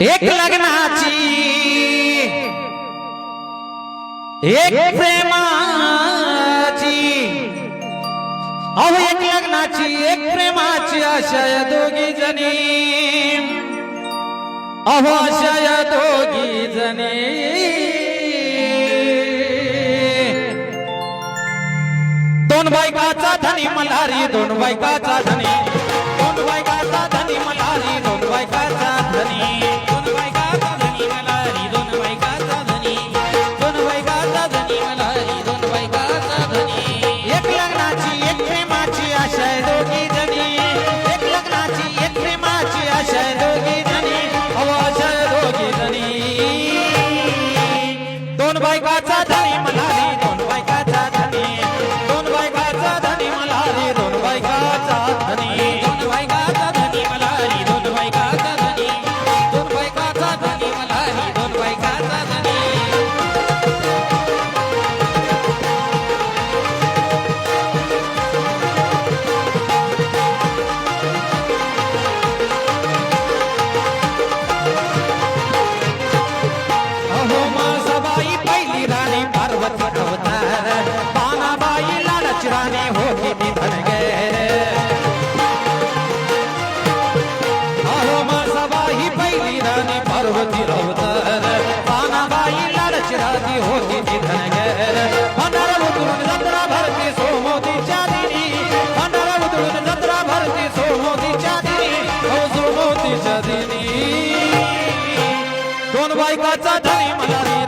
एक लग्नाची एक प्रेमाची. अहो एक लग्नाची एक प्रेमाची अशय या दोघी जनी अहो अशा जनी दोघी जणी. दोन बायकाचा धनी मल्हारी दोन बायकाचा धनी. दोन बायकाचा धनी मल्हारी दोन बायकाचा धनी. মোহন ভাই কাছা ধারি दोन बायकाचा धनी मला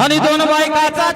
आणि दोन बायकाचा